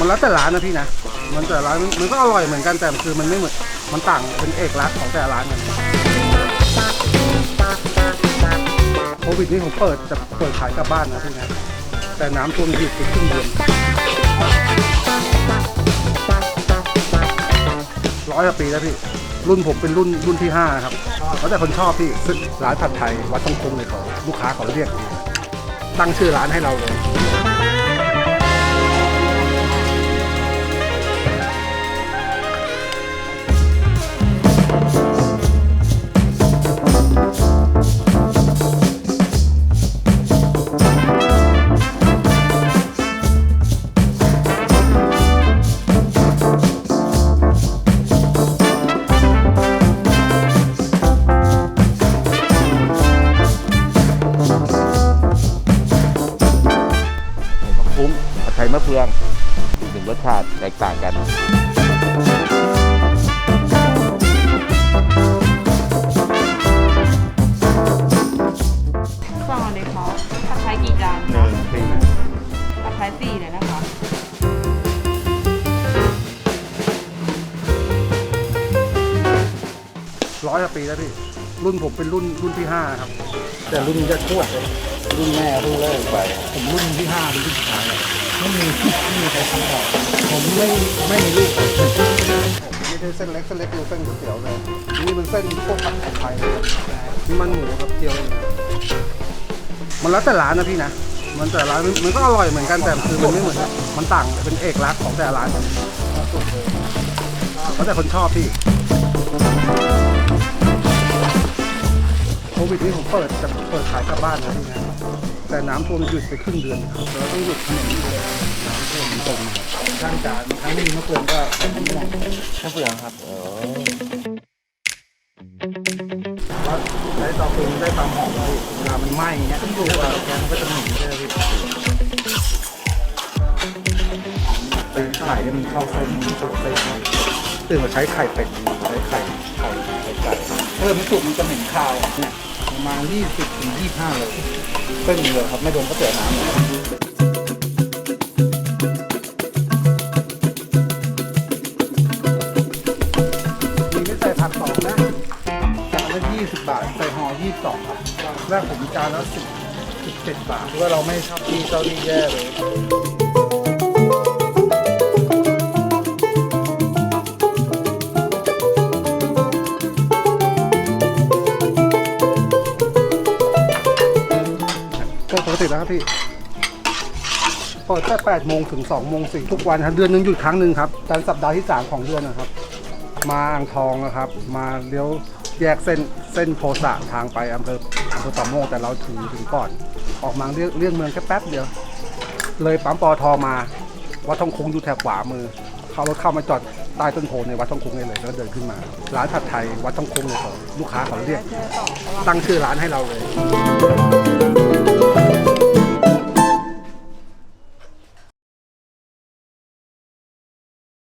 มันแล้วแต่ร้านนะพี่นะ มันแต่ร้านมันก็อร่อยเหมือนกันแต่คือมันไม่เหมือน มันต่างเป็นเอกลักษณ์ของแต่ร้านกันโควิดนี่ผมเปิดจะเปิดขายกลับบ้านนะพี่นะ แต่น้ำท่วมหยุดไปครึ่งเดือนร้อยกว่าปีแล้วพี่ รุ่นผมเป็นรุ่นรุ่นที่ห้าครับแล้วแต่คนชอบพี่ซึ่งร้านผัดไทยวัดต้องคงเลยเขาลูกค้าเขาเรียก ตั้งชื่อร้านให้เราเลย คุ้งผัดไทยมะเฟืองอีกหนึ่งรสชาติแตกต่างกันสั่งเลยค่ะผัดไทยกี่จานหนึ่งสี่ผัดไทยสี่เลยนะคะร้อยกว่าปีแล้วพี่รุ่นผมเป็นรุ่นรุ่นที่ห้าครับ แต่รุ่นจะทวดเลย รุ่นแม่รุ่นแรกไป ผมรุ่นที่ห้าเป็นรุ่นสุดท้ายเลยไม่มีไม่มีใครทำต่อผมไม่ไม่มีลูกไม่ใช่เส้นเล็กเส้นเล็กคือเส้นก๋วยเตี๋ยวเลยนี่มันเส้นพวกผัดไทยเลยครับนี่มันหมูครับเจียวเองมันแล้วแต่ร้านนะพี่นะมันแต่ร้านมันมันก็อร่อยเหมือนกันแต่คือมันไม่เหมือนมันต่างเป็นเอกลักษณ์ของแต่ละร้านกันแล้วแต่คนชอบพี่โควิดนี่ผมเปิดจะเปิดขายกลับบ้านนะพี่นะ แต่น้ำท่วมหยุดไปครึ่งเดือนครับเราต้องหยุดถนนเลยน้ำท่วมตรงข้างจานครั้งนี้มะเมื่อคืนก็ม่หมดมะเฟืองครับว่าได้ต่อฟืนได้ความหอมเลยเวลามันไหม้อย่างเงี้ยต้องดูว่าแกงก็จะหนีใช่ไหมพี่เป็นไข่ที่มันเข้าเส้นมันสุกเส้นตื่นมาใช้ไข่เป็ดใช้ไข่ไข่ไข่ไก่เออมันสุกมันจะเหม็นคาวเนี่ย ประมาณ 20ถึง25เลยเส้นเดียวครับ ไม่โดนก็เสียน้ำเลยมีไม่ใส่ผักสองนะจานละยี่สิบาท ใส่ห่อยี่สิบสองครับแรกผมจานละสิบสิบเจ็ดบาทเพราะว่าเราไม่ชอบที่เจ้าที่แย่เลย ก็ปกติแล้วครับพี่ เปิดตั้ง8โมงถึง2โมงสี่ทุกวันครับเดือนหนึงหยุดครั้งหนึ่งครับจันทร์สัปดาห์ที่ 3 ของเดือนนะครับ มาอ่างทองนะครับ มาเลี้ยวแยกเส้นเส้นโพสะทางไปอำเภออำเภอต่อโมงแต่เราถึงถึงก่อน ออกมาเรียกเรียกเมืองแค่แป๊บเดียว เลยปั๊มปอทอมา วัดทองคงอยู่แถบขวามือ เขารถเข้ามาจอดใต้ต้นโพในวัดทองคงนี่เลยแล้วเดินขึ้นมา ร้านผัดไทยวัดทองคงเลยเขาลูกค้าเขาเรียก ตั้งชื่อร้านให้เราเลย